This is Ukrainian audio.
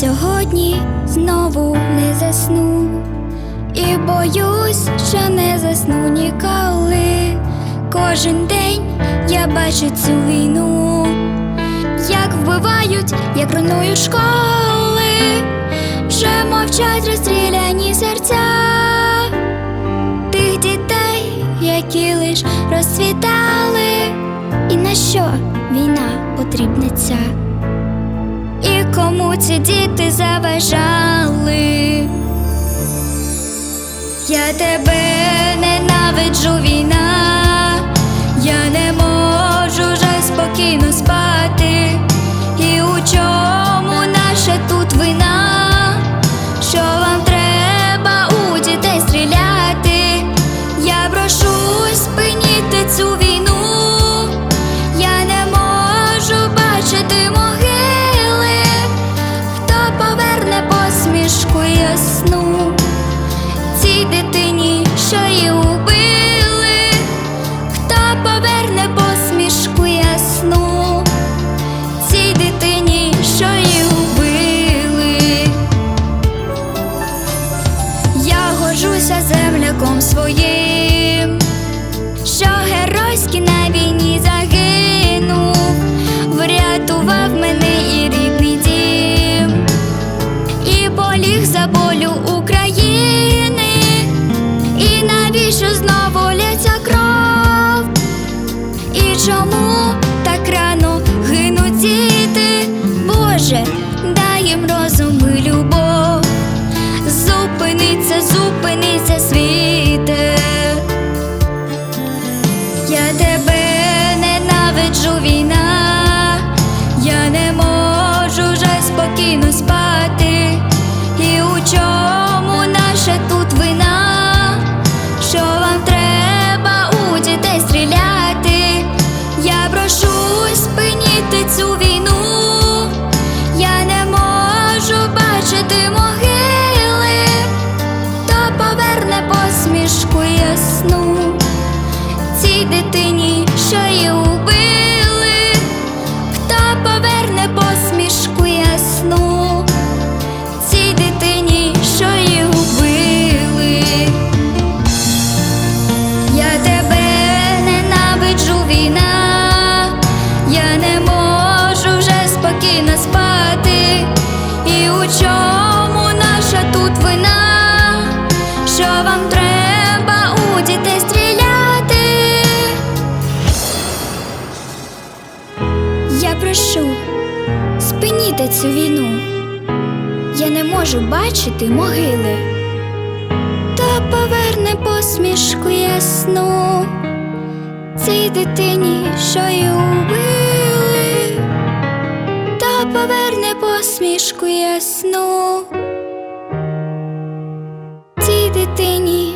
сьогодні знову не засну. І боюсь, що не засну ніколи. Кожен день я бачу цю війну, як вбивають, як руйнують школи, вже мовчать розстріляні серця тих дітей, які лиш розцвітали, і на що війна потрібна ця? І кому ці діти заважали? Я тебе ненавиджу війна, горжуся земляком своїм, що геройськи на війні загинув, врятував мене і рідний дім і поліг за болю України, і навіщо знову лється кров? І чому спиніте цю війну. Я не можу бачити могили. Та поверне посмішку ясну цій дитині, що й убили, та поверне посмішку ясну цій дитині,